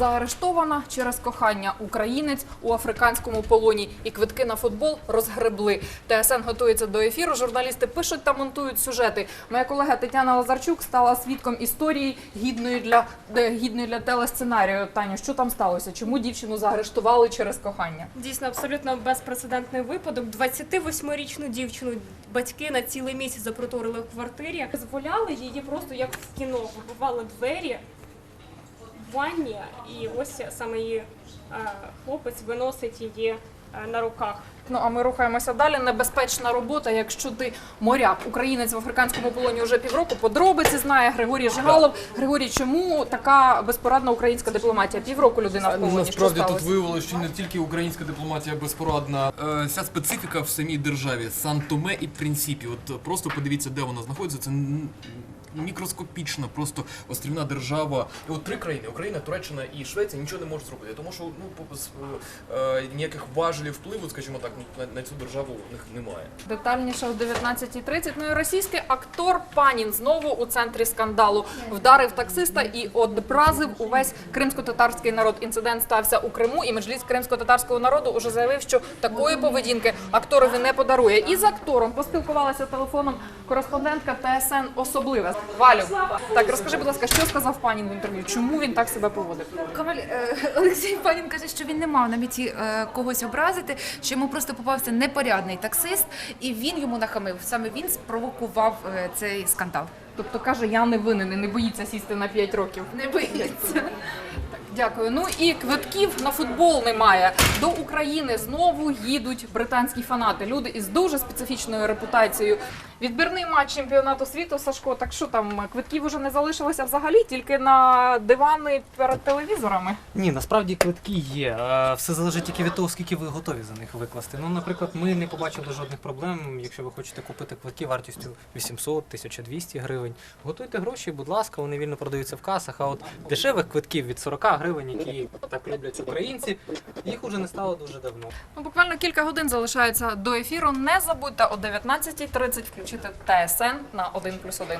Заарештована через кохання українець у африканському полоні і квитки на футбол розгребли. ТСН готується до ефіру. Журналісти пишуть та монтують сюжети. Моя колега Тетяна Лазарчук стала свідком історії гідної для гідної для телесценарію. Таню, що там сталося? Чому дівчину заарештували через кохання? Дійсно, абсолютно безпрецедентний випадок. 28-річну дівчину батьки на цілий місяць запроторили в квартирі. Дозволяли її просто як в кіно вибивали двері в ванні, і ось саме її е, хлопець виносить її е, на руках. Ну а ми рухаємося далі. Небезпечна робота. Якщо ти моряк, українець в африканському полоні вже півроку. Подробиці знає Григорій Жигалов. Григорій, чому така безпорадна українська дипломатія? Півроку людина в полоні. Насправді тут сталося? виявилося, що не тільки українська дипломатія безпорадна, Е, вся специфіка в самій державі Сан-Томе і Принципі. От е, просто подивіться, де вона знаходиться. Це мікроскопічна, просто острівна держава. І от три країни: Україна, Туреччина і Швеція нічого не можуть зробити, тому що ну по- з- е, ніяких важелів впливу, скажімо так, на, на цю державу у них немає. Детальніше о 19.30. Ну і російський актор Панін знову у центрі скандалу вдарив таксиста і одбразив увесь кримсько-татарський народ. Інцидент стався у Криму, і меджліс кримсько-татарського народу уже заявив, що такої поведінки акторові не подарує. І з актором поспілкувалася телефоном кореспондентка ТСН особливе. Валю, так розкажи, будь ласка, що сказав Панін в інтерв'ю? Чому він так себе поводив? Камаль е, Олексій Панін каже, що він не мав на меті е, когось образити, що йому просто попався непорядний таксист, і він йому нахамив. Саме він спровокував е, цей скандал. Тобто каже, я не винен і не боїться сісти на 5 років. Не боїться. Дякую. Ну і квитків на футбол немає. До України знову їдуть британські фанати. Люди із дуже специфічною репутацією. Відбірний матч чемпіонату світу Сашко. Так що там квитків уже не залишилося взагалі, тільки на дивани перед телевізорами. Ні, насправді квитки є. Е, Все залежить тільки від того, скільки ви готові за них викласти. Ну, наприклад, ми не побачили жодних проблем. Якщо ви хочете купити квитки вартістю 800 1200 гривень, готуйте гроші, будь ласка, вони вільно продаються в касах. А от дешевих квитків від 40 гривень, які так люблять українці, їх уже не стало дуже давно. Ну, буквально кілька годин залишається до ефіру. Не забудьте о 19.30 включити ТСН на 1+,1.